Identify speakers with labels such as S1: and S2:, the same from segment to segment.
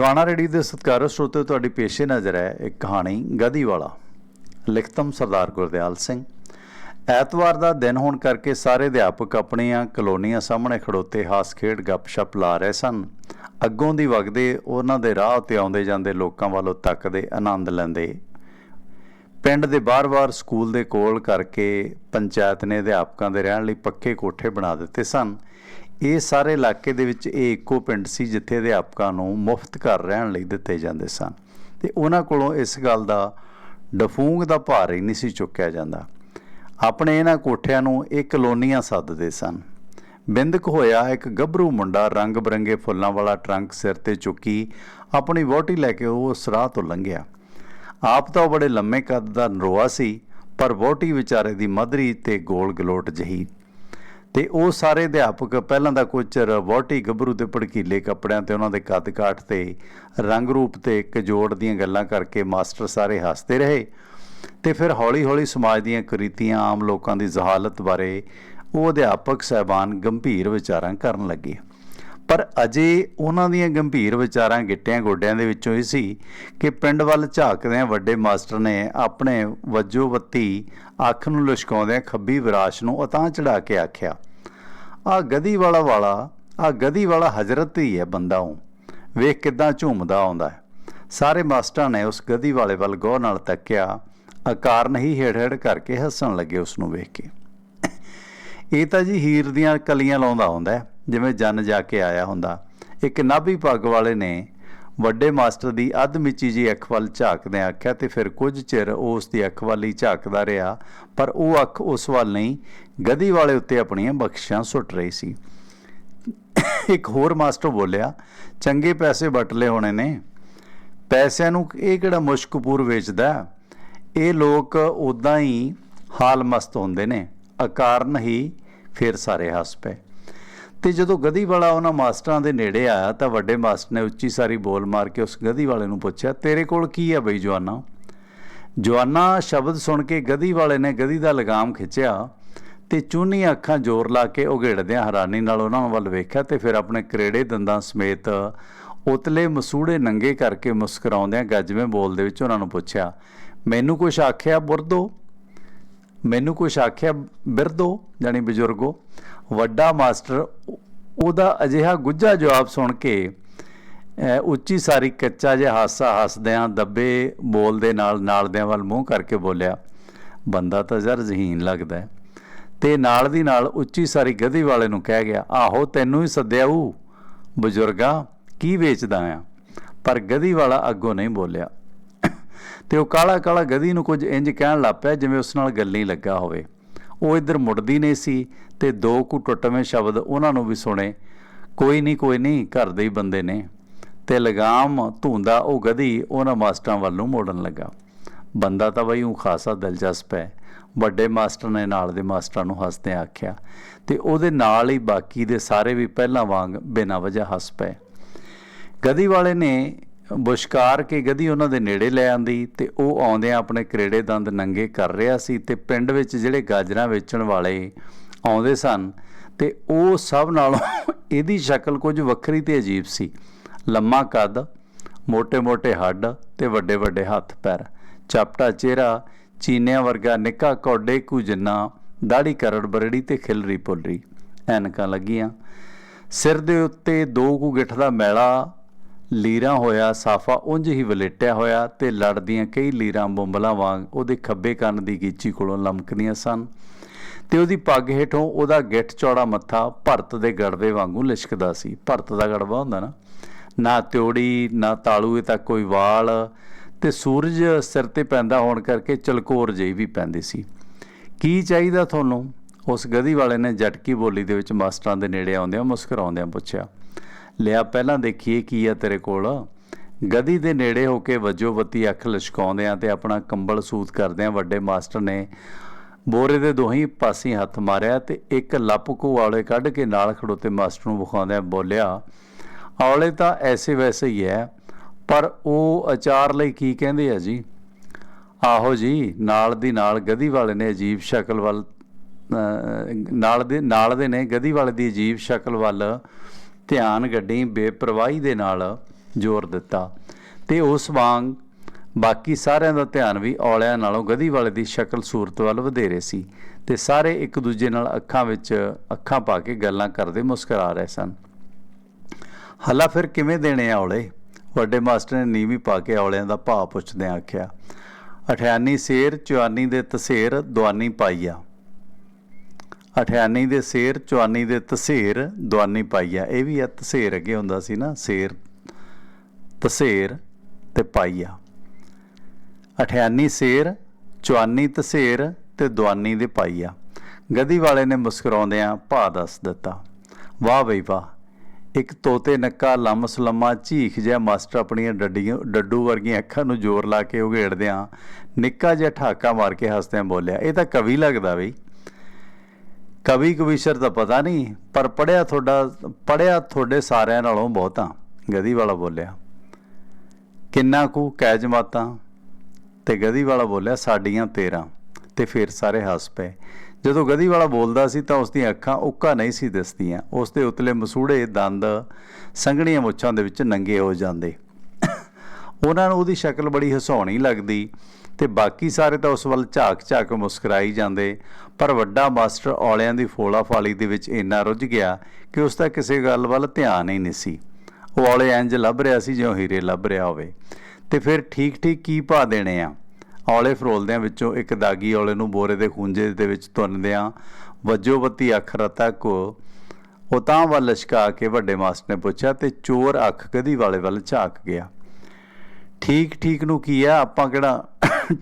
S1: Tiwana ready ਦੇ ਸਤਿਕਾਰ ਸਰੋਤੇ ਤੁਹਾਡੀ ਪੇਸ਼ੇ ਨਜ਼ਰ ਹੈ ਇੱਕ ਕਹਾਣੀ ਗਦੀ ਵਾਲਾ। ਲਿਖਤਮ ਸਰਦਾਰ ਗੁਰਦਿਆਲ ਸਿੰਘ। ਐਤਵਾਰ ਦਾ ਦਿਨ ਹੋਣ ਕਰਕੇ ਸਾਰੇ ਅਧਿਆਪਕ ਆਪਣੀਆਂ ਕਲੋਨੀਆਂ ਸਾਹਮਣੇ ਖੜੋਤੇ ਹਾਸ ਖੇਡ ਗੱਪਸ਼ਪ ਲਾ ਰਹੇ ਸਨ। ਅੱਗੋਂ ਦੀ ਵਗਦੇ ਉਹਨਾਂ ਦੇ ਰਾਹ ਉੱਤੇ ਆਉਂਦੇ ਜਾਂਦੇ ਲੋਕਾਂ ਵੱਲੋਂ ਤੱਕਦੇ ਆਨੰਦ ਲੈਂਦੇ। ਪਿੰਡ ਦੇ ਬਾਰ-ਬਾਰ ਸਕੂਲ ਦੇ ਕੋਲ ਕਰਕੇ ਪੰਚਾਇਤ ਨੇ ਅਧਿਆਪਕਾਂ ਦੇ ਰਹਿਣ ਲਈ ਪੱਕੇ ਕੋਠੇ ਬਣਾ ਦਿੱਤੇ ਸਨ। ਇਹ ਸਾਰੇ ਇਲਾਕੇ ਦੇ ਵਿੱਚ ਇਹ ਇੱਕੋ ਪਿੰਡ ਸੀ ਜਿੱਥੇ ਅਧਿਆਪਕਾਂ ਨੂੰ ਮੁਫਤ ਘਰ ਰਹਿਣ ਲਈ ਦਿੱਤੇ ਜਾਂਦੇ ਸਨ। ਤੇ ਉਹਨਾਂ ਕੋਲੋਂ ਇਸ ਗੱਲ ਦਾ ਡਫੂੰਗ ਦਾ ਭਾਰ ਹੀ ਨਹੀਂ ਸੀ ਚੁੱਕਿਆ ਜਾਂਦਾ। ਆਪਣੇ ਇਹਨਾਂ ਕੋਠਿਆਂ ਨੂੰ ਇਹ ਕਲੋਨੀਆਂ ਸੱਦਦੇ ਸਨ। ਬਿੰਦਕ ਹੋਇਆ ਇੱਕ ਗੱਭਰੂ ਮੁੰਡਾ ਰੰਗ ਬਰੰਗੇ ਫੁੱਲਾਂ ਵਾਲਾ ਟਰੰਕ ਸਿਰ ਤੇ ਚੁੱਕੀ ਆਪਣੀ ਵੋਟੀ ਲੈ ਕੇ ਉਹ ਉਸ ਤੋਂ ਲੰਘਿਆ। ਆਪ ਤਾਂ ਉਹ ਬੜੇ ਲੰਮੇ ਕੱਦ ਦਾ ਨਰੋਆ ਸੀ, ਪਰ ਵੋਟੀ ਵਿਚਾਰੇ ਦੀ ਮਧਰੀ ਤੇ ਗੋਲ ਗਲੋਟ ਜਹੀ ਤੇ ਉਹ ਸਾਰੇ ਅਧਿਆਪਕ ਪਹਿਲਾਂ ਦਾ ਕੁਝ ਚਿਰ ਵੋਟੀ ਗੱਭਰੂ ਤੇ ਭੜਕੀਲੇ ਕੱਪੜਿਆਂ ਤੇ ਉਹਨਾਂ ਦੇ ਕੱਦ ਕਾਠ ਤੇ ਰੰਗ ਰੂਪ ਤੇ ਕਜੋੜ ਦੀਆਂ ਗੱਲਾਂ ਕਰਕੇ ਮਾਸਟਰ ਸਾਰੇ ਹੱਸਦੇ ਰਹੇ। ਤੇ ਫਿਰ ਹੌਲੀ-ਹੌਲੀ ਸਮਾਜ ਦੀਆਂ ਕੁਰੀਤੀਆਂ ਆਮ ਲੋਕਾਂ ਦੀ ਜ਼ਹਾਲਤ ਬਾਰੇ ਉਹ ਅਧਿਆਪਕ ਸਹਿਬਾਨ ਗੰਭੀਰ ਵਿਚਾਰਾਂ ਕਰਨ ਲੱਗੇ। ਪਰ ਅਜੇ ਉਹਨਾਂ ਦੀਆਂ ਗੰਭੀਰ ਵਿਚਾਰਾਂ ਗਿੱਟਿਆਂ ਗੋਡਿਆਂ ਦੇ ਵਿੱਚੋਂ ਹੀ ਸੀ ਕਿ ਪਿੰਡ ਵੱਲ ਝਾਕਦਿਆਂ ਵੱਡੇ ਮਾਸਟਰ ਨੇ ਆਪਣੇ ਵੱਜੋ ਬੱਤੀ ਅੱਖ ਨੂੰ ਲੁਸ਼ਕਾਉਂਦਿਆਂ ਖੱਬੀ ਵਿਰਾਸ਼ ਨੂੰ ਉਤਾਂ ਚੜਾ ਕੇ ਆਖਿਆ ਆ ਗਦੀ ਵਾਲਾ ਵਾਲਾ ਆ ਗਦੀ ਵਾਲਾ ਹਜ਼ਰਤ ਹੀ ਹੈ ਬੰਦਾ ਉਹ। ਵੇਖ ਕਿਦਾਂ ਝੂਮਦਾ ਆਉਂਦਾ ਹੈ। ਸਾਰੇ ਮਾਸਟਰਾਂ ਨੇ ਉਸ ਗਦੀ ਵਾਲੇ ਵੱਲ ਗੌਰ ਨਾਲ ਤੱਕਿਆ ਆਕਾਰ ਨਹੀਂ ਹੇੜ-ਹੇੜ ਕਰਕੇ ਹੱਸਣ ਲੱਗੇ ਉਸ ਨੂੰ ਵੇਖ ਕੇ। ਇਹ ਤਾਂ ਜੀ ਹੀਰ ਦੀਆਂ ਕਲੀਆਂ ਲਾਉਂਦਾ ਹੁੰਦਾ ਹੈ, ਜਿਵੇਂ ਜਨ ਜਾ ਕੇ ਆਇਆ ਹੁੰਦਾ। ਇੱਕ ਨਾਭੀ ਪੱਗ ਵਾਲੇ ਨੇ ਵੱਡੇ ਮਾਸਟਰ ਦੀ ਅੱਧ ਮਿੱਚੀ ਜੀ ਅੱਖ ਵੱਲ ਝਾਕਦਿਆਂ ਆਖਿਆ ਤੇ ਫਿਰ ਕੁਝ ਚਿਰ ਉਹ ਉਸ ਦੀ ਅੱਖ ਵੱਲ ਹੀ ਝਾਕਦਾ ਰਿਹਾ, ਪਰ ਉਹ ਅੱਖ ਉਸ ਵੱਲ ਨਹੀਂ ਗਦੀ ਵਾਲੇ ਉੱਤੇ ਆਪਣੀਆਂ ਬਖਸ਼ਾਂ ਸੁੱਟ ਰਹੀ ਸੀ। ਇੱਕ ਹੋਰ ਮਾਸਟਰ ਬੋਲਿਆ, ਚੰਗੇ ਪੈਸੇ ਵਟ ਹੋਣੇ ਨੇ। ਪੈਸਿਆਂ ਨੂੰ ਇਹ ਕਿਹੜਾ ਮੁਸ਼ਕਪੂਰ ਵੇਚਦਾ? ਇਹ ਲੋਕ ਉਦਾਂ ਹੀ ਹਾਲ ਮਸਤ ਹੁੰਦੇ ਨੇ। ਅਕਾਰਨ ਹੀ ਫਿਰ ਸਾਰੇ ਹੱਸ ਪਏ। ਤੇ ਜਦੋਂ ਗਧੀ ਵਾਲਾ ਉਹਨਾਂ ਮਾਸਟਰਾਂ ਦੇ ਨੇੜੇ ਆਇਆ ਤਾਂ ਵੱਡੇ ਮਾਸਟਰ ਨੇ ਉੱਚੀ ਸਾਰੀ ਬੋਲ ਮਾਰ ਕੇ ਉਸ ਗਧੀ ਵਾਲੇ ਨੂੰ ਪੁੱਛਿਆ, ਤੇਰੇ ਕੋਲ ਕੀ ਹੈ ਬਈ ਜਵਾਨਾ? ਜਵਾਨਾ ਸ਼ਬਦ ਸੁਣ ਕੇ ਗਧੀ ਵਾਲੇ ਨੇ ਗਧੀ ਦਾ ਲਗਾਮ ਖਿੱਚਿਆ ਤੇ ਚੂਨੀਆਂ ਅੱਖਾਂ ਜ਼ੋਰ ਲਾ ਕੇ ਉਘੇੜਦਿਆਂ ਹੈਰਾਨੀ ਨਾਲ ਉਹਨਾਂ ਵੱਲ ਵੇਖਿਆ ਤੇ ਫਿਰ ਆਪਣੇ ਕਰੇੜੇ ਦੰਦਾਂ ਸਮੇਤ ਉਤਲੇ ਮਸੂੜੇ ਨੰਗੇ ਕਰਕੇ ਮੁਸਕਰਾਉਂਦਿਆਂ ਗੱਜਵੇਂ ਬੋਲ ਦੇ ਵਿੱਚ ਉਹਨਾਂ ਨੂੰ ਪੁੱਛਿਆ, ਮੈਨੂੰ ਕੁਛ ਆਖਿਆ ਬੁਰਦੋ? ਮੈਨੂੰ ਕੁਛ ਆਖਿਆ ਬਿਰਦੋ ਜਾਨੀ ਬਜ਼ੁਰਗੋ? ਵੱਡਾ ਮਾਸਟਰ, ਉਹਦਾ ਅਜਿਹਾ ਗੁੱਝਾ ਜਵਾਬ ਸੁਣ ਕੇ ਉੱਚੀ ਸਾਰੀ ਕੱਚਾ ਜਿਹਾ ਹਾਸਾ ਹੱਸਦਿਆਂ ਦੱਬੇ ਬੋਲ ਦੇ ਨਾਲ ਨਾਲਦਿਆਂ ਵੱਲ ਮੂੰਹ ਕਰਕੇ ਬੋਲਿਆ, ਬੰਦਾ ਤਾਂ ਜ਼ਰ ਜ਼ਹੀਨ ਲੱਗਦਾ ਹੈ। ਤੇ ਨਾਲ ਦੀ ਨਾਲ ਉੱਚੀ ਸਾਰੀ ਗਧੀ ਵਾਲੇ ਨੂੰ ਕਹਿ ਗਿਆ, ਆਹੋ, ਤੈਨੂੰ ਹੀ ਸੱਦਿਆ ਊ। ਬਜ਼ੁਰਗਾ, ਕੀ ਵੇਚਦਾ ਆ? ਪਰ ਗਧੀ ਵਾਲਾ ਅੱਗੋਂ ਨਹੀਂ ਬੋਲਿਆ। ਤੇ ਉਹ ਕਾਲਾ ਕਾਲਾ ਗਧੀ ਨੂੰ ਕੁਝ ਇੰਜ ਕਹਿਣ ਲੱਗ ਪਿਆ, ਜਿਵੇਂ ਉਸ ਨਾਲ ਗੱਲ ਨਹੀਂ ਲੱਗਾ ਹੋਵੇ। ਉਹ ਇੱਧਰ ਮੁੜਦੀ ਨਹੀਂ ਸੀ ਤੇ ਦੋ ਕੁ ਟੁੱਟਵੇਂ ਸ਼ਬਦ ਉਹਨਾਂ ਨੂੰ ਵੀ ਸੁਣੇ। ਕੋਈ ਨਹੀਂ ਕੋਈ ਨਹੀਂ, ਘਰ ਦੇ ਹੀ ਬੰਦੇ ਨੇ। ਤੇ ਲਗਾਮ ਧੁੰਦਾ ਉਹ ਗਧੀ ਉਹਨਾਂ ਮਾਸਟਰਾਂ ਵੱਲ ਨੂੰ ਮੋੜਨ ਲੱਗਾ। ਬੰਦਾ ਤਾਂ ਬਈ ਉਹ ਖਾਸਾ ਦਿਲਚਸਪ ਹੈ। ਵੱਡੇ ਮਾਸਟਰ ਨੇ ਨਾਲ ਦੇ ਮਾਸਟਰਾਂ ਨੂੰ ਹੱਸਦੇ ਆਖਿਆ, ਤੇ ਉਹਦੇ ਨਾਲ ਹੀ ਬਾਕੀ ਦੇ ਸਾਰੇ ਵੀ ਪਹਿਲਾਂ ਵਾਂਗ ਬਿਨਾਂ ਵਜ੍ਹਾ ਹੱਸ ਪਏ। ਗਧੀ ਵਾਲੇ ਨੇ ਬੁਸ਼ਕਾਰ ਕੇ ਗਧੀ ਉਹਨਾਂ ਦੇ ਨੇੜੇ ਲੈ ਆਂਦੀ ਤੇ ਉਹ ਆਉਂਦਿਆਂ ਆਪਣੇ ਕਰੇੜੇ ਦੰਦ ਨੰਗੇ ਕਰ ਰਿਹਾ ਸੀ ਤੇ ਪਿੰਡ ਵਿੱਚ ਜਿਹੜੇ ਗਾਜਰਾਂ ਵੇਚਣ ਵਾਲੇ ਆਉਂਦੇ ਸਨ ਤੇ ਉਹ ਸਭ ਨਾਲੋਂ ਇਹਦੀ ਸ਼ਕਲ ਕੁਝ ਵੱਖਰੀ ਤੇ ਅਜੀਬ ਸੀ। ਲੰਮਾ ਕੱਦ ਮੋਟੇ ਮੋਟੇ ਹੱਡ ਤੇ ਵੱਡੇ-ਵੱਡੇ ਹੱਥ ਪੈਰ, ਚਪਟਾ ਚਿਹਰਾ, ਚੀਨਿਆਂ ਵਰਗਾ ਨਿੱਕਾ ਕੋਡੇ ਕੂ ਜਿੰਨਾ ਦਾੜੀ ਕਰੜ ਬਰੜੀ ਤੇ ਖਿਲਰੀ ਪੁਲਰੀ ਐਨਕਾਂ ਲੱਗੀਆਂ। ਸਿਰ ਦੇ ਉੱਤੇ ਦੋ ਕੁ ਗਿੱਠ ਦਾ ਮੈਲਾ ਲੀਰਾਂ ਹੋਇਆ, ਸਾਫਾ ਉਂਝ ਹੀ ਵਲੇਟਿਆ ਹੋਇਆ ਤੇ ਲੜਦੀਆਂ ਕਈ ਲੀਰਾਂ ਬੰਬਲਾਂ ਵਾਂਗ ਉਹਦੇ ਖੱਬੇ ਕੰਨ ਦੀ ਗੀਚੀ ਕੋਲੋਂ ਲਮਕਦੀਆਂ ਸਨ ਤੇ ਉਹਦੀ ਪੱਗ ਹੇਠੋਂ ਉਹਦਾ ਗਿੱਠ ਚੌੜਾ ਮੱਥਾ ਭਰਤ ਦੇ ਗੜਵੇ ਵਾਂਗੂ ਲਿਸ਼ਕਦਾ ਸੀ। ਭਰਤ ਦਾ ਗੜਵਾ ਹੁੰਦਾ ਨਾ ਨਾ ਤਿਉੜੀ, ਨਾ ਤਾਲੂਏ ਤੱਕ ਕੋਈ ਵਾਲ ਤੇ ਸੂਰਜ ਸਿਰ ਤੇ ਪੈਂਦਾ ਹੋਣ ਕਰਕੇ ਚਲਕੋਰ ਜਿਹੀ ਵੀ ਪੈਂਦੀ ਸੀ। ਕੀ ਚਾਹੀਦਾ ਤੁਹਾਨੂੰ? ਉਸ ਗਧੀ ਵਾਲੇ ਨੇ ਜਟਕੀ ਬੋਲੀ ਦੇ ਵਿੱਚ ਮਾਸਟਰਾਂ ਦੇ ਨੇੜੇ ਆਉਂਦਿਆਂ ਮੁਸਕਰਾਉਂਦਿਆਂ ਪੁੱਛਿਆ। ਲਿਆ, ਪਹਿਲਾਂ ਦੇਖੀਏ ਕੀ ਆ ਤੇਰੇ ਕੋਲ। ਗਧੀ ਦੇ ਨੇੜੇ ਹੋ ਕੇ ਵਜੋ ਬੱਤੀ, ਅੱਖ ਲਸ਼ਕਾਉਂਦਿਆਂ ਤੇ ਆਪਣਾ ਕੰਬਲ ਸੂਤ ਕਰਦਿਆਂ ਵੱਡੇ ਮਾਸਟਰ ਨੇ ਬੋਰੇ ਦੇ ਦੋਹੀਂ ਪਾਸੇ ਹੱਥ ਮਾਰਿਆ ਤੇ ਇੱਕ ਲੱਪਕੂ ਵਾਲੇ ਕੱਢ ਕੇ ਨਾਲ ਖੜੋਤੇ ਮਾਸਟਰ ਨੂੰ ਵਿਖਾਉਂਦਿਆਂ ਬੋਲਿਆ, ਔਲੇ ਤਾਂ ਐਸੇ ਵੈਸੇ ਹੀ ਹੈ ਪਰ ਉਹ ਅਚਾਰ ਲਈ ਕੀ ਕਹਿੰਦੇ ਆ ਜੀ? ਆਹੋ ਜੀ, ਨਾਲ ਦੀ ਨਾਲ ਗਧੀ ਵਾਲੇ ਨੇ ਅਜੀਬ ਸ਼ਕਲ ਵੱਲ ਨਾਲ ਦੇ ਨਾਲ ਦੇ ਨੇ, ਗਧੀ ਵਾਲੇ ਦੀ ਅਜੀਬ ਸ਼ਕਲ ਵੱਲ ਧਿਆਨ ਗੱਡੀ ਬੇਪਰਵਾਹੀ ਦੇ ਨਾਲ ਜ਼ੋਰ ਦਿੱਤਾ ਤੇ ਉਸ ਵਾਂਗ ਬਾਕੀ ਸਾਰਿਆਂ ਦਾ ਧਿਆਨ ਵੀ ਔਲਿਆਂ ਨਾਲੋਂ ਗਧੀ ਵਾਲੇ ਦੀ ਸ਼ਕਲ ਸੂਰਤ ਵੱਲ ਵਧੇਰੇ ਸੀ ਤੇ ਸਾਰੇ ਇੱਕ ਦੂਜੇ ਨਾਲ ਅੱਖਾਂ ਵਿੱਚ ਅੱਖਾਂ ਪਾ ਕੇ ਗੱਲਾਂ ਕਰਦੇ ਮੁਸਕਰਾ ਰਹੇ ਸਨ। ਹੱਲਾ ਫਿਰ ਕਿਵੇਂ ਦੇਣੇ ਆ ਔਲੇ? ਵੱਡੇ ਮਾਸਟਰ ਨੇ ਨੀਵੀਂ ਪਾ ਕੇ ਔਲਿਆਂ ਦਾ ਭਾਅ ਪੁੱਛਦਿਆਂ ਆਖਿਆ, ਅਠਿਆਨੀ ਸੇਰ, ਚੁਆਨੀ ਦੇ ਤਸੇਰ ਦੁਆਨੀ ਪਾਈਆ ਅਠਿਆਨੀ ਦੇ ਸੇਰ, ਚੁਆਨੀ ਦੇ ਤਸੇਰ ਦੁਆਨੀ ਪਾਈਆ ਇਹ ਵੀ ਆ, ਤਸੇਰ ਅੱਗੇ ਹੁੰਦਾ ਸੀ ਨਾ, ਸੇਰ, ਤਸੇਰ ਤੇ ਪਾਈਆ ਅਠਿਆਨੀ ਸੇਰ, ਚੁਆਨੀ ਤਸੇਰ ਤੇ ਦੁਆਨੀ ਦੇ ਪਾਈਆ ਗਦੀ ਵਾਲੇ ਨੇ ਮੁਸਕਰਾਉਂਦਿਆਂ ਭਾ ਦੱਸ ਦਿੱਤਾ, ਵਾਹ ਬਈ ਵਾਹ, ਇੱਕ ਤੋਤੇ ਨੱਕਾ ਲੰਮਸ ਲੰਮਾ ਝੀਖ ਜਿਹਾ ਮਾਸਟਰ ਆਪਣੀਆਂ ਡੱਡੀਆਂ, ਡੱਡੂ ਵਰਗੀਆਂ ਅੱਖਾਂ ਨੂੰ ਜ਼ੋਰ ਲਾ ਕੇ ਉਘੇੜਦਿਆਂ ਨਿੱਕਾ ਜਿਹਾ ਠਾਕਾ ਮਾਰ ਕੇ ਹੱਸਦਿਆਂ ਬੋਲਿਆ, ਇਹ ਤਾਂ ਕਵੀ ਲੱਗਦਾ ਬਈ। ਕਵੀ ਕਵੀਸ਼ਰ ਤਾਂ ਪਤਾ ਨਹੀਂ, ਪਰ ਪੜਿਆ ਤੁਹਾਡਾ ਪੜਿਆ ਤੁਹਾਡੇ ਸਾਰਿਆਂ ਨਾਲੋਂ ਬਹੁਤਾ ਗਦੀ ਵਾਲਾ ਬੋਲਿਆ। ਕਿੰਨਾ ਕੁ ਕੈ ਜਮਾਤਾਂ, ਤੇ ਗਦੀ ਵਾਲਾ ਬੋਲਿਆ ਸਾਡੀਆਂ 13 ਤੇ ਫਿਰ ਸਾਰੇ ਹੱਸ ਪਏ। ਜਦੋਂ ਗਦੀ ਵਾਲਾ ਬੋਲਦਾ ਸੀ ਤਾਂ ਉਸ ਦੀਆਂ ਅੱਖਾਂ ਉੱਕਾ ਨਹੀਂ ਸੀ ਦਿਸਦੀਆਂ ਉਸ ਦੇ ਉਤਲੇ ਮਸੂੜੇ ਦੰਦ ਸੰਘਣੀਆਂ ਮੁੱਛਾਂ ਦੇ ਵਿੱਚ ਨੰਗੇ ਹੋ ਜਾਂਦੇ। ਉਹਨਾਂ ਨੂੰ ਉਹਦੀ ਸ਼ਕਲ ਬੜੀ ਹਸਾਉਣੀ ਲੱਗਦੀ। ਤੇ ਬਾਕੀ ਸਾਰੇ ਤਾਂ ਉਸ ਵੱਲ ਝਾਕ-ਝਾਕ ਮੁਸਕਰਾਈ ਜਾਂਦੇ, ਪਰ ਵੱਡਾ ਮਾਸਟਰ ਔਲਿਆਂ ਦੀ ਫੋਲਾ ਫਾਲੀ ਦੇ ਵਿੱਚ ਇੰਨਾ ਰੁੱਝ ਗਿਆ ਕਿ ਉਸ ਦਾ ਕਿਸੇ ਗੱਲ ਵੱਲ ਧਿਆਨ ਹੀ ਨਹੀਂ ਸੀ। ਉਹ ਔਲੇ ਇੰਜ ਲੱਭ ਰਿਹਾ ਸੀ ਜਿਉਂ ਹੀਰੇ ਲੱਭ ਰਿਹਾ ਹੋਵੇ। ਤੇ ਫਿਰ ਠੀਕ-ਠੀਕ ਕੀ ਪਾ ਦੇਣੇ ਆ? ਔਲੇ ਫਰੋਲਦਿਆਂ ਵਿੱਚੋਂ ਇੱਕ ਦਾਗੀ ਔਲੇ ਨੂੰ ਬੋਰੇ ਦੇ ਖੂੰਜੇ ਦੇ ਵਿੱਚ ਤੁੰਨਦਿਆਂ ਵੱਜੋ ਬੱਤੀ ਅੱਖ ਰਤਾ ਕੋ, ਉਹ ਤਾਂ ਵੱਲ ਲਸ਼ਕਾ ਕੇ ਵੱਡੇ ਮਾਸਟਰ ਨੇ ਪੁੱਛਿਆ ਤੇ ਚੋਰ ਅੱਖ ਕਦੀ ਵਾਲੇ ਵੱਲ ਝਾਕ ਗਿਆ। ਠੀਕ ਠੀਕ ਨੂੰ ਕੀ ਆ? ਆਪਾਂ ਕਿਹੜਾ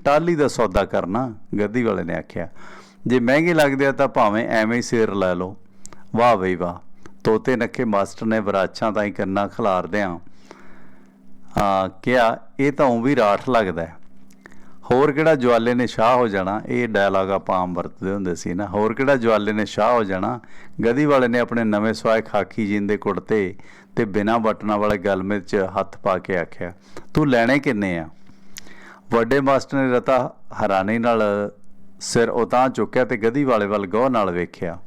S1: ਟਾਲੀ ਦਾ ਸੌਦਾ ਕਰਨਾ, ਗੱਦੀ ਵਾਲੇ ਨੇ ਆਖਿਆ। ਜੇ ਮਹਿੰਗੇ ਲੱਗਦੇ ਆ ਤਾਂ ਭਾਵੇਂ ਐਵੇਂ ਹੀ ਸਿਰ ਲੈ ਲਓ। ਵਾਹ ਬਈ ਵਾਹ, ਤੋਤੇ ਨੱਕੇ ਮਾਸਟਰ ਨੇ ਵਿਰਾਛਾਂ ਤਾਂ ਹੀ ਕੰਨਾ ਖਿਲਾਰਦਿਆਂ ਆ ਕਿਹਾ, ਇਹ ਤਾਂ ਉਹ ਵੀ ਰਾਠ ਲੱਗਦਾ ਹੋਰ ਕਿਹੜਾ ਜਵਾਲੇ ਨੇ ਸ਼ਾਹ ਹੋ ਜਾਣਾ? ਇਹ ਡਾਇਲੌਗ ਆਪਾਂ ਆਮ ਵਰਤਦੇ ਹੁੰਦੇ ਸੀ ਨਾ। ਹੋਰ ਕਿਹੜਾ ਜਵਾਲੇ ਨੇ ਸ਼ਾਹ ਹੋ ਜਾਣਾ? ਗਦੀ ਵਾਲੇ ਨੇ ਆਪਣੇ ਨਵੇਂ ਸਵਾਏ ਖਾਕੀ ਜੀਨ ਦੇ ਕੁੜਤੇ ਤੇ ਬਿਨਾਂ ਬਟਨਾਂ ਵਾਲੇ ਗਲਮੇ 'ਚ ਹੱਥ ਪਾ ਕੇ ਆਖਿਆ, ਤੂੰ ਲੈਣੇ ਕਿੰਨੇ ਆ? ਵੱਡੇ ਮਾਸਟਰ ਨੇ ਰਤਾ ਹੈਰਾਨੀ ਨਾਲ ਸਿਰ ਉਤਾਂ ਚੁੱਕਿਆ ਤੇ ਗਧੀ ਵਾਲੇ ਵੱਲ ਗੌਰ ਨਾਲ ਵੇਖਿਆ।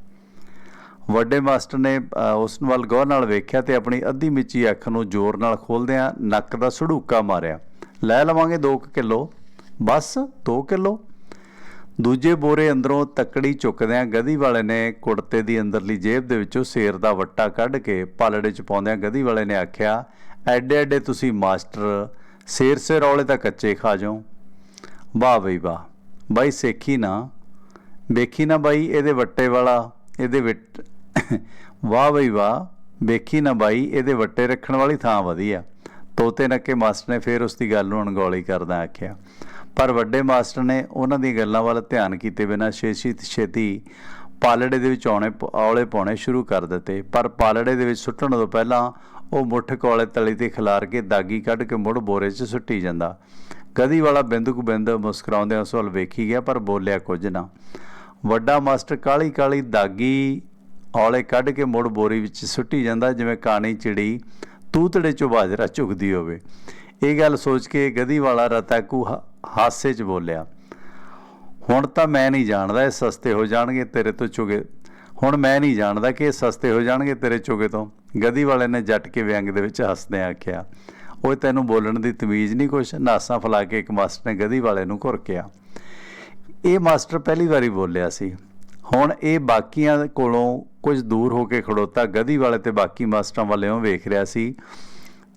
S1: ਵੱਡੇ ਮਾਸਟਰ ਨੇ ਉਸ ਵੱਲ ਗੌਰ ਨਾਲ ਵੇਖਿਆ ਤੇ ਆਪਣੀ ਅੱਧੀ ਮਿੱਚੀ ਅੱਖ ਨੂੰ ਜ਼ੋਰ ਨਾਲ ਖੋਲਦਿਆਂ ਨੱਕ ਦਾ ਸੜੂਕਾ ਮਾਰਿਆ। ਲੈ ਲਵਾਂਗੇ 2 ਕਿਲੋ। ਬਸ 2 ਕਿਲੋ। ਦੂਜੇ ਬੋਰੇ ਅੰਦਰੋਂ ਤੱਕੜੀ ਚੁੱਕਦਿਆਂ ਗਧੀ ਵਾਲੇ ਨੇ ਕੁੜਤੇ ਦੀ ਅੰਦਰਲੀ ਜੇਬ ਦੇ ਵਿੱਚੋਂ ਸੇਰ ਦਾ ਵੱਟਾ ਕੱਢ ਕੇ ਪਾਲੜੇ 'ਚ ਪਾਉਂਦਿਆਂ ਗਧੀ ਵਾਲੇ ਨੇ ਆਖਿਆ ਐਡੇ ਐਡੇ ਤੁਸੀਂ ਮਾਸਟਰ ਸੇਰ ਸੇ ਰੌਲੇ ਤਾਂ ਕੱਚੇ ਖਾ ਜਾਉ। ਵਾਹ ਬਈ ਵਾਹ, ਬਾਈ ਸੇਖੀ ਨਾ, ਵੇਖੀ ਨਾ ਬਾਈ ਇਹਦੇ ਵੱਟੇ ਵਾਲਾ, ਇਹਦੇ ਵਿੱਚ ਵਾਹ ਬਈ ਵਾਹ, ਵੇਖੀ ਨਾ ਬਾਈ ਇਹਦੇ ਵੱਟੇ ਰੱਖਣ ਵਾਲੀ ਥਾਂ ਵਧੀਆ। ਤੋਤੇ ਨੱਕੇ ਮਾਸਟਰ ਨੇ ਫੇਰ ਉਸ ਦੀ ਗੱਲ ਨੂੰ ਅਣਗੌਲੀ ਕਰਦਾ ਆਖਿਆ। ਪਰ ਵੱਡੇ ਮਾਸਟਰ ਨੇ ਉਹਨਾਂ ਦੀਆਂ ਗੱਲਾਂ ਵੱਲ ਧਿਆਨ ਕੀਤੇ ਬਿਨਾਂ ਛੇਤੀ ਛੇਤੀ ਪਾਲੜੇ ਦੇ ਵਿੱਚ ਆਉਣੇ ਔਲੇ ਪਾਉਣੇ ਸ਼ੁਰੂ ਕਰ ਦਿੱਤੇ। ਪਰ ਪਾਲੜੇ ਦੇ ਵਿੱਚ ਸੁੱਟਣ ਤੋਂ ਪਹਿਲਾਂ ਉਹ ਮੁੱਠ ਕੋਲੇ ਤਲੀ ਤੇ ਖਿਲਾਰ ਕੇ ਦਾਗੀ ਕੱਢ ਕੇ ਮੁੜ ਬੋਰੇ 'ਚ ਸੁੱਟੀ ਜਾਂਦਾ। ਗਦੀ ਵਾਲਾ ਬਿੰਦੂ ਕੁ ਬਿੰਦ ਮੁਸਕਰਾਉਂਦੇ ਉਸ ਵੱਲ ਵੇਖੀ ਗਿਆ, ਪਰ ਬੋਲਿਆ ਕੁਝ ਨਾ। ਵੱਡਾ ਮਾਸਟਰ ਕਾਲੀ ਕਾਲੀ ਦਾਗੀ ਔਲੇ ਕੱਢ ਕੇ ਮੁੜ ਬੋਰੀ ਵਿੱਚ ਸੁੱਟੀ ਜਾਂਦਾ, ਜਿਵੇਂ ਕਾਣੀ ਚਿੜੀ ਤੂਤੜੇ ਚੋਂ ਬਾਜਰਾ ਝੁਕਦੀ ਹੋਵੇ। ਇਹ ਗੱਲ ਸੋਚ ਕੇ ਗਦੀ ਵਾਲਾ ਰਤੈਕੂ ਹਾ- ਹਾਸੇ 'ਚ ਬੋਲਿਆ। ਹੁਣ ਤਾਂ ਮੈਂ ਨਹੀਂ ਜਾਣਦਾ ਇਹ ਸਸਤੇ ਹੋ ਜਾਣਗੇ ਤੇਰੇ ਤੋਂ ਚੁਗੇ। ਹੁਣ ਮੈਂ ਨਹੀਂ ਜਾਣਦਾ ਕਿ ਇਹ ਸਸਤੇ ਹੋ ਜਾਣਗੇ ਤੇਰੇ ਚੁਗੇ ਤੋਂ। ਗਦੀ ਵਾਲੇ ਨੇ ਜੱਟ ਕੇ ਵਿਅੰਗ ਦੇ ਵਿੱਚ ਹੱਸਦੇ ਆਖਿਆ। ਓਏ ਤੈਨੂੰ ਬੋਲਣ ਦੀ ਤਮੀਜ਼ ਨਹੀਂ ਕੁਛ, ਨਾਸਾਂ ਫਲਾ ਕੇ ਇੱਕ ਮਾਸਟਰ ਨੇ ਗਦੀ ਵਾਲੇ ਨੂੰ ਘੁਰਕਿਆ ਇਹ ਮਾਸਟਰ ਪਹਿਲੀ ਵਾਰੀ ਬੋਲਿਆ ਸੀ। ਹੁਣ ਇਹ ਬਾਕੀਆਂ ਕੋਲੋਂ ਕੁਝ ਦੂਰ ਹੋ ਕੇ ਖੜੋਤਾ ਗਦੀ ਵਾਲੇ ਤੇ ਬਾਕੀ ਮਾਸਟਰਾਂ ਵੱਲੋਂ ਵੇਖ ਰਿਹਾ ਸੀ।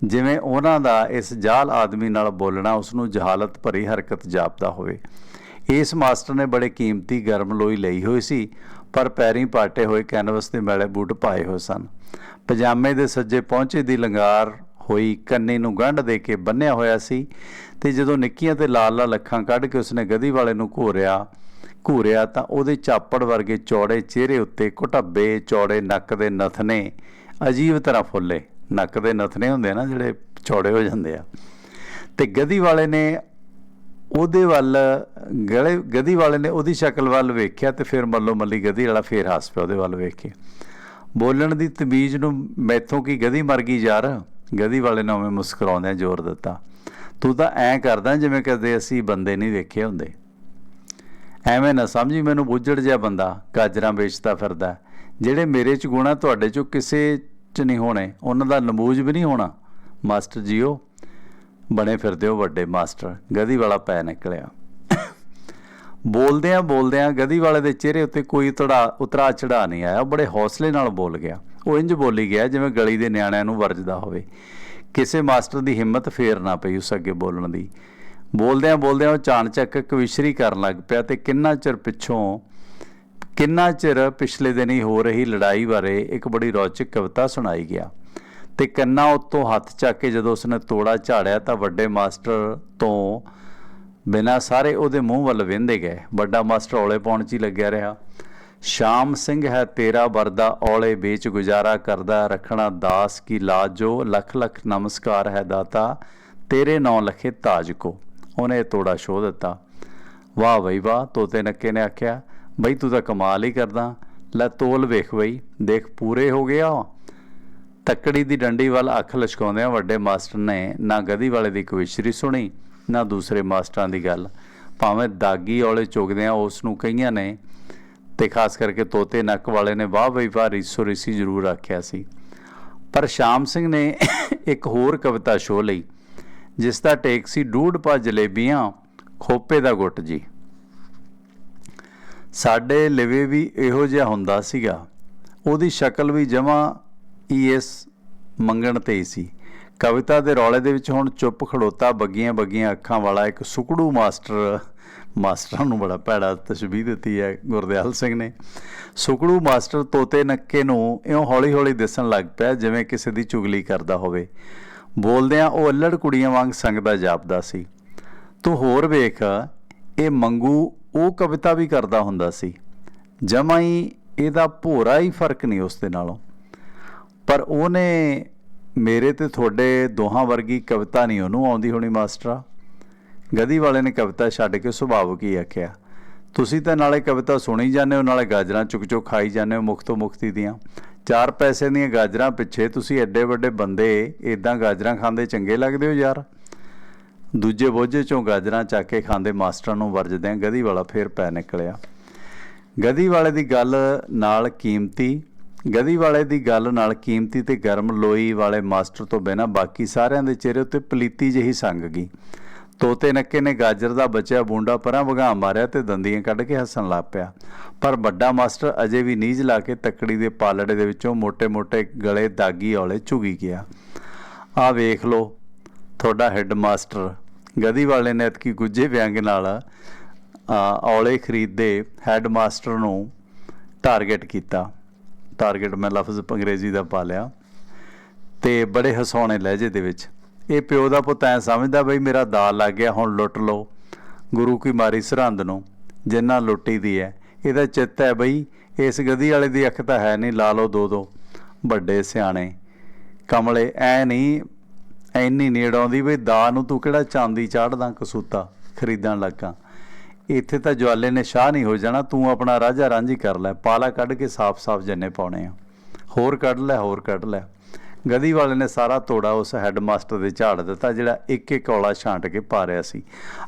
S1: ਜਿਵੇਂ ਉਹਨਾਂ ਦਾ ਇਸ ਜਾਲ ਆਦਮੀ ਨਾਲ ਬੋਲਣਾ ਉਸ ਨੂੰ ਜਹਾਲਤ ਭਰੀ ਹਰਕਤ ਜਾਪਦਾ ਹੋਵੇ। ਇਸ ਮਾਸਟਰ ਨੇ ਬੜੇ ਕੀਮਤੀ ਗਰਮ ਲੋਈ ਲਈ ਹੋਈ ਸੀ, ਪਰ ਪੈਰੀਂ ਪਾਟੇ ਹੋਏ ਕੈਨਵਸ ਦੇ ਮੈਲੇ ਬੂਟ ਪਾਏ ਹੋਏ ਸਨ। ਪਜਾਮੇ ਦੇ ਸੱਜੇ ਪਹੁੰਚੇ ਦੀ ਲੰਗਾਰ ਹੋਈ ਕੰਨੀ ਨੂੰ ਗੰਢ ਦੇ ਕੇ ਬੰਨਿਆ ਹੋਇਆ ਸੀ ਤੇ ਜਦੋਂ ਨਿੱਕੀਆਂ ਤੇ ਲਾਲ ਲਾਲ ਅੱਖਾਂ ਕੱਢ ਕੇ ਉਸਨੇ ਗਦੀ ਵਾਲੇ ਨੂੰ ਘੋਰਿਆ, ਘੂਰਿਆ ਤਾਂ ਉਹਦੇ ਚਾਪੜ ਵਰਗੇ ਚੌੜੇ ਚਿਹਰੇ ਉੱਤੇ ਘੁਟੱਬੇ ਚੌੜੇ ਨੱਕ ਦੇ ਨਥਨੇ ਅਜੀਬ ਤਰ੍ਹਾਂ ਫੁੱਲੇ। ਨੱਕ ਦੇ ਨਥਨੇ ਹੁੰਦੇ ਨਾ ਜਿਹੜੇ ਚੌੜੇ ਹੋ ਜਾਂਦੇ ਆ। ਤੇ ਗਦੀ ਵਾਲੇ ਨੇ ਉਹਦੇ ਵੱਲ, ਗਲੇ, ਗਦੀ ਵਾਲੇ ਨੇ ਉਹਦੀ ਸ਼ਕਲ ਵੱਲ ਵੇਖਿਆ ਤੇ ਫਿਰ ਮੱਲੋ ਮੱਲੀ ਗਦੀ ਵਾਲਾ ਫੇਰ ਹੱਸ ਪਿਆ ਉਹਦੇ ਵੱਲ ਵੇਖ ਕੇ ਬੋਲਣ ਦੀ ਤਮੀਜ਼ ਨੂੰ ਮੈਥੋਂ ਕੀ ਗਦੀ ਮਰ ਗਈ ਯਾਰ? ਗਦੀ ਵਾਲੇ ਨੇ ਉਵੇਂ ਮੁਸਕਰਾਉਂਦਿਆਂ ਜ਼ੋਰ ਦਿੱਤਾ। ਤੂੰ ਤਾਂ ਐਂ ਕਰਦਾ ਜਿਵੇਂ ਕਦੇ ਅਸੀਂ ਬੰਦੇ ਨਹੀਂ ਵੇਖੇ ਹੁੰਦੇ। ਐਵੇਂ ਨਾ ਸਮਝੀ ਮੈਨੂੰ ਬੁੱਝੜ ਜਿਹਾ ਬੰਦਾ ਗਾਜਰਾਂ ਵੇਚਦਾ ਫਿਰਦਾ। ਜਿਹੜੇ ਮੇਰੇ ਚ ਗੁਣਾ ਤੁਹਾਡੇ ਚੋਂ ਕਿਸੇ ਚ ਨਹੀਂ ਹੋਣੇ। ਉਹਨਾਂ ਦਾ ਨਮੂਜ ਵੀ ਨਹੀਂ ਹੋਣਾ। ਮਾਸਟਰ ਜੀਓ ਬਣੇ ਫਿਰਦੇ ਹੋ ਵੱਡੇ ਮਾਸਟਰ ਗਦੀ ਵਾਲਾ ਪੈ ਨਿਕਲਿਆ। ਬੋਲਦਿਆਂ ਬੋਲਦਿਆਂ ਗਦੀ ਵਾਲੇ ਦੇ ਚਿਹਰੇ ਉੱਤੇ ਕੋਈ ਉਤੜਾ ਉਤਰਾ ਚੜਾ ਨਹੀਂ ਆਇਆ, ਉਹ ਬੜੇ ਹੌਸਲੇ ਨਾਲ ਬੋਲ ਗਿਆ। ਉਹ ਇੰਜ ਬੋਲੀ ਗਿਆ ਜਿਵੇਂ ਗਲੀ ਦੇ ਨਿਆਣਿਆਂ ਨੂੰ ਵਰਜਦਾ ਹੋਵੇ। ਕਿਸੇ ਮਾਸਟਰ ਦੀ ਹਿੰਮਤ ਫੇਰ ਨਾ ਪਈ ਉਸ ਅੱਗੇ ਬੋਲਣ ਦੀ। ਬੋਲਦਿਆਂ ਬੋਲਦਿਆਂ ਉਹ ਚਾਣਚੱਕ ਕਵਿਸ਼ਰੀ ਕਰਨ ਲੱਗ ਪਿਆ ਤੇ ਕਿੰਨਾ ਚਿਰ ਪਿੱਛੋਂ, ਕਿੰਨਾ ਚਿਰ ਪਿਛਲੇ ਦਿਨ ਹੀ ਹੋ ਰਹੀ ਲੜਾਈ ਬਾਰੇ ਇੱਕ ਬੜੀ ਰੌਚਕ ਕਵਿਤਾ ਸੁਣਾਈ ਗਿਆ। ਤੇ ਕੰਨਾਂ ਉੱਤੋਂ ਹੱਥ ਚੱਕ ਕੇ ਜਦੋਂ ਉਸਨੇ ਤੋੜਾ ਝਾੜਿਆ ਤਾਂ ਵੱਡੇ ਮਾਸਟਰ ਤੋਂ ਬਿਨਾਂ ਸਾਰੇ ਉਹਦੇ ਮੂੰਹ ਵੱਲ ਵੇਂਦੇ ਗਏ। ਵੱਡਾ ਮਾਸਟਰ ਔਲੇ ਪਾਉਣ 'ਚ ਹੀ ਲੱਗਿਆ ਰਿਹਾ। ਸ਼ਾਮ ਸਿੰਘ ਹੈ ਤੇਰਾ ਵਰਦਾ, ਔਲੇ ਵੇਚ ਗੁਜ਼ਾਰਾ ਕਰਦਾ ਰੱਖਣਾ ਦਾਸ ਕੀ ਲਾਜ ਜੋ ਲੱਖ ਲੱਖ ਨਮਸਕਾਰ ਹੈ ਦਾਤਾ, ਤੇਰੇ ਨੌ ਲਖੇ ਤਾਜ ਕੋ। ਉਹਨੇ ਤੋੜਾ ਸ਼ੋ ਦਿੱਤਾ। ਵਾਹ ਬਈ ਵਾਹ, ਤੋਤੇ ਨੱਕੇ ਨੇ ਆਖਿਆ। ਬਈ ਤੂੰ ਤਾਂ ਕਮਾਲ ਹੀ ਕਰਦਾ। ਲੈ ਤੋਲ ਵੇਖ ਬਈ, ਦੇਖ ਪੂਰੇ ਹੋ ਗਿਆ ਤੱਕੜੀ ਦੀ ਡੰਡੀ ਵੱਲ ਅੱਖ ਲਸ਼ਕਾਉਂਦਿਆਂ ਵੱਡੇ ਮਾਸਟਰ ਨੇ ਨਾ ਗਦੀ ਵਾਲੇ ਦੀ ਕਵਿਸ਼ਰੀ ਸੁਣੀ, ਨਾ ਦੂਸਰੇ ਮਾਸਟਰਾਂ ਦੀ ਗੱਲ। ਭਾਵੇਂ ਦਾਗੀ ਔਲੇ ਚੁਗਦਿਆਂ ਉਸ ਨੂੰ ਕਈਆਂ ਨੇ, ਤੇ ਖਾਸ ਕਰਕੇ ਤੋਤੇ ਨੱਕ ਵਾਲੇ ਨੇ ਵਾਹ ਬਈ ਵਾਹ ਰੀਸੋ ਰੀਸੀ ਜ਼ਰੂਰ ਆਖਿਆ ਸੀ। ਪਰ ਸ਼ਾਮ ਸਿੰਘ ਨੇ ਇੱਕ ਹੋਰ ਕਵਿਤਾ ਸ਼ੋ ਲਈ, ਜਿਸ ਦਾ ਟੇਕ ਸੀ, ਡੂਢ ਪਾ ਜਲੇਬੀਆਂ, ਖੋਪੇ ਦਾ ਗੁੱਟ ਜੀ। ਸਾਡੇ ਲਿਵੇ ਵੀ ਇਹੋ ਜਿਹਾ ਹੁੰਦਾ ਸੀਗਾ। ਉਹਦੀ ਸ਼ਕਲ ਵੀ ਜਮਾ ਈਐਸ ਮੰਗਣ ਤੇ ਹੀ ਸੀ। ਕਵਿਤਾ ਦੇ ਰੌਲੇ ਦੇ ਵਿੱਚ ਹੁਣ ਚੁੱਪ ਖੜੋਤਾ ਬੱਗੀਆਂ ਬੱਗੀਆਂ ਅੱਖਾਂ ਵਾਲਾ ਇੱਕ ਸੁਕੜੂ ਮਾਸਟਰ, ਮਾਸਟਰਾਂ ਨੂੰ ਬੜਾ ਭੈੜਾ ਤਸ਼ਬੀਹ ਦਿੱਤੀ ਹੈ ਗੁਰਦਿਆਲ ਸਿੰਘ ਨੇ। ਸੁਕੜੂ ਮਾਸਟਰ ਤੋਤੇ ਨੱਕੇ ਨੂੰ ਇਉਂ ਹੌਲੀ-ਹੌਲੀ ਦਿਸਣ ਲੱਗ ਪਿਆ ਜਿਵੇਂ ਕਿਸੇ ਦੀ ਚੁਗਲੀ ਕਰਦਾ ਹੋਵੇ। ਬੋਲਦਿਆਂ ਉਹ ਅੱਲੜ ਕੁੜੀਆਂ ਵਾਂਗ ਸੰਗਦਾ ਜਾਪਦਾ ਸੀ। ਤੂੰ ਹੋਰ ਵੇਖ, ਇਹ ਮੰਗੂ ਉਹ ਕਵਿਤਾ ਵੀ ਕਰਦਾ ਹੁੰਦਾ ਸੀ। ਜਮਾਂ ਹੀ ਇਹਦਾ ਭੋਰਾ ਹੀ ਫ਼ਰਕ ਨਹੀਂ ਉਸ ਦੇ ਨਾਲੋਂ। ਪਰ ਉਹਨੇ ਮੇਰੇ ਤੇ ਤੁਹਾਡੇ ਦੋਹਾਂ ਵਰਗੀ ਕਵਿਤਾ ਨਹੀਂ, ਉਹਨੂੰ ਆਉਂਦੀ ਹੋਣੀ ਮਾਸਟਰਾ। ਗਦੀ ਵਾਲੇ ਨੇ ਕਵਿਤਾ ਛੱਡ ਕੇ ਸੁਭਾਵਕ ਹੀ ਆਖਿਆ? ਤੁਸੀਂ ਤਾਂ ਨਾਲੇ ਕਵਿਤਾ ਸੁਣੀ ਜਾਂਦੇ ਹੋ, ਨਾਲੇ ਗਾਜਰਾਂ ਚੁੱਕ ਚੁੱਕ ਖਾਈ ਜਾਂਦੇ ਹੋ ਮੁਖਤੋਂ ਮੁਖਤੀ ਦੀਆਂ। ਚਾਰ ਪੈਸੇ ਦੀਆਂ ਗਾਜਰਾਂ ਪਿੱਛੇ ਤੁਸੀਂ ਐਡੇ ਵੱਡੇ ਬੰਦੇ ਇਦਾਂ ਗਾਜਰਾਂ ਖਾਂਦੇ ਚੰਗੇ ਲੱਗਦੇ ਹੋ ਯਾਰ? ਦੂਜੇ ਬੋਝੇ ਚੋਂ ਗਾਜਰਾਂ ਚੱਕ ਕੇ ਖਾਂਦੇ ਮਾਸਟਰਾਂ ਨੂੰ ਵਰਜਦਿਆਂ ਗਦੀ ਵਾਲਾ ਫੇਰ ਪੈ ਨਿਕਲਿਆ। ਗਦੀ ਵਾਲੇ ਦੀ ਗੱਲ ਨਾਲ ਕੀਮਤੀ ਗਦੀ ਵਾਲੇ ਦੀ ਗੱਲ ਨਾਲ ਕੀਮਤੀ ਤੇ ਗਰਮ ਲੋਈ ਵਾਲੇ ਮਾਸਟਰ ਤੋਂ ਬਿਨਾ ਬਾਕੀ ਸਾਰਿਆਂ ਦੇ ਚਿਹਰੇ ਉੱਤੇ ਪਲੀਤੀ ਜਿਹੀ ਸੰਗ ਗਈ। ਤੋਤੇ ਨੱਕੇ ਨੇ ਗਾਜਰ ਦਾ ਬਚਿਆ ਬੂੰਡਾ ਪਰਾਂ ਵਗਾ ਮਾਰਿਆ ਤੇ ਦੰਦੀਆਂ ਕੱਢ ਕੇ ਹੱਸਣ ਲੱਗ ਪਿਆ। ਪਰ ਵੱਡਾ ਮਾਸਟਰ ਅਜੇ ਵੀ ਨੀਝ ਲਾ ਕੇ ਤੱਕੜੀ ਦੇ ਪਾਲੜੇ ਦੇ ਵਿੱਚੋਂ ਮੋٹے-ਮੋٹے ਗਲੇ ਦਾਗੀ ਔਲੇ ਝੁਗੀ ਗਿਆ। ਆ ਵੇਖ ਲੋ ਤੁਹਾਡਾ ਹੈੱਡ ਮਾਸਟਰ। ਗਦੀ ਵਾਲੇ ਨੇ ਅਤਕੀ ਗੁੱਜੇ ਵਿਅੰਗ ਨਾਲ ਔਲੇ ਖਰੀਦ ਹੈੱਡ ਮਾਸਟਰ ਨੂੰ ਟਾਰਗੇਟ ਕੀਤਾ। ਟਾਰਗੇਟ ਮੈਂ ਲਫ਼ਜ਼ ਅੰਗਰੇਜ਼ੀ ਦਾ ਪਾ ਲਿਆ। ਤੇ ਬੜੇ ਹਸਾਉਣੇ ਲਹਿਜੇ ਦੇ ਵਿੱਚ। ਇਹ ਪਿਓ ਦਾ ਪੁੱਤ ਐ ਸਮਝਦਾ ਬਈ ਮੇਰਾ ਦਾਲ ਲੱਗ ਗਿਆ, ਹੁਣ ਲੁੱਟ ਲਓ। ਗੁਰੂ ਕੀ ਮਾਰੀ ਸਰਹੰਦ ਨੂੰ, ਜਿੰਨਾ ਲੁੱਟੀ ਦੀ ਐ। ਇਹਦਾ ਚਿੱਤ ਹੈ ਬਈ, ਇਸ ਗਦੀ ਵਾਲੇ ਦੀ ਅੱਖ ਤਾਂ ਹੈ ਨਹੀਂ ਲਾ ਲਓ ਦੋ ਦੋ। ਵੱਡੇ, ਸਿਆਣੇ। ਕਮਲੇ, ਐ ਨਹੀਂ ਐਨੀ ਨੇੜ ਆਉਂਦੀ ਬਈ ਦਾ ਨੂੰ ਤੂੰ ਕਿਹੜਾ ਚਾਂਦੀ ਚਾੜਦਾ ਕਸੂਤਾ, ਖਰੀਦਣ ਲੱਗਾ। ਇੱਥੇ ਤਾਂ ਜਵਾਲੇ ਨੇ ਸ਼ਾਹ ਨਹੀਂ ਹੋ ਜਾਣਾ, ਤੂੰ ਆਪਣਾ ਰਾਜਾ ਰਾਂਝੀ ਕਰ ਲੈ, ਪਾਲਾ ਕੱਢ ਕੇ ਸਾਫ਼-ਸਾਫ਼ ਜੰਨੇ ਪਾਉਣੇ ਆ। ਹੋਰ ਕੱਢ ਲੈ, ਹੋਰ ਕੱਢ ਲੈ। ਗਦੀ ਵਾਲੇ ਨੇ ਸਾਰਾ ਤੋੜਾ ਉਸ ਹੈੱਡ ਮਾਸਟਰ ਦੇ ਝਾੜ ਦਿੱਤਾ, ਜਿਹੜਾ ਇੱਕ ਇੱਕ ਔਲਾ ਛਾਂਟ ਕੇ ਪਾ ਰਿਹਾ ਸੀ।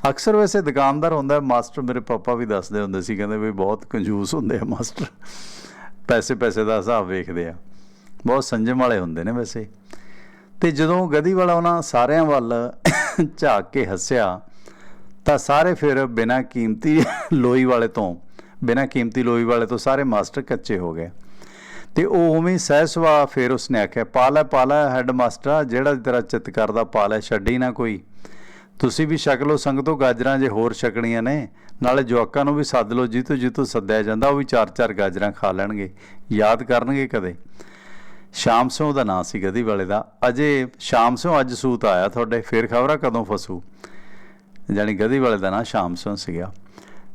S1: ਅਕਸਰ ਵੈਸੇ ਦੁਕਾਨਦਾਰ ਹੁੰਦਾ ਮਾਸਟਰ ਮੇਰੇ ਪਾਪਾ ਵੀ ਦੱਸਦੇ ਹੁੰਦੇ ਸੀ, ਕਹਿੰਦੇ ਵੀ ਬਹੁਤ ਕੰਜੂਸ ਹੁੰਦੇ ਆ ਮਾਸਟਰ। ਪੈਸੇ ਪੈਸੇ ਦਾ ਹਿਸਾਬ ਵੇਖਦੇ ਆ। ਬਹੁਤ ਸੰਜਮ ਵਾਲੇ ਹੁੰਦੇ ਨੇ ਵੈਸੇ। ਤੇ ਜਦੋਂ ਗਦੀ ਵਾਲਾ ਉਹਨਾਂ ਸਾਰਿਆਂ ਵੱਲ ਝਾਕ ਕੇ ਹੱਸਿਆ ਤਾਂ ਸਾਰੇ ਫਿਰ ਬਿਨਾਂ ਕੀਮਤੀ ਲੋਈ ਵਾਲੇ ਤੋਂ, ਬਿਨਾਂ ਕੀਮਤੀ ਲੋਈ ਵਾਲੇ ਤੋਂ ਸਾਰੇ ਮਾਸਟਰ ਕੱਚੇ ਹੋ ਗਏ। ਤੇ ਉਹ ਉਵੇਂ ਹੀ ਸਹਿਸਵਾ ਫਿਰ ਉਸਨੇ ਆਖਿਆ, ਪਾਲਾ ਪਾਲਾ ਹੈੱਡ ਮਾਸਟਰ ਜਿਹੜਾ ਤੇਰਾ ਚਿੱਤ ਕਰਦਾ, ਪਾਲਾ, ਛੱਡੀ ਨਾ ਕੋਈ। ਤੁਸੀਂ ਵੀ ਛਕ ਲਓ ਸੰਗਤੋਂ ਗਾਜਰਾਂ ਜੇ ਹੋਰ ਛਕਣੀਆਂ ਨੇ, ਨਾਲੇ ਜਵਾਕਾਂ ਨੂੰ ਵੀ ਸੱਦ ਲਓ ਜਿੱਤੋਂ ਜਿੱਤੋਂ ਸੱਦਿਆ ਜਾਂਦਾ, ਉਹ ਵੀ ਚਾਰ ਚਾਰ ਗਾਜਰਾਂ ਖਾ ਲੈਣਗੇ। ਯਾਦ ਕਰਨਗੇ ਕਦੇ? ਸ਼ਾਮ ਸਿਉਂ ਦਾ ਨਾਂ ਸੀ ਗਦੀ ਵਾਲੇ ਦਾ। ਅਜੇ ਸ਼ਾਮ ਸਿਉਂ ਅੱਜ ਸੂਤ ਆਇਆ ਤੁਹਾਡੇ, ਫਿਰ ਖਬਰਾਂ ਕਦੋਂ ਫਸੂ? ਜਾਨੀ ਗਧੀ ਵਾਲੇ ਦਾ ਨਾਂ ਸ਼ਾਮ ਸਿੰਘ ਸੀਗਾ।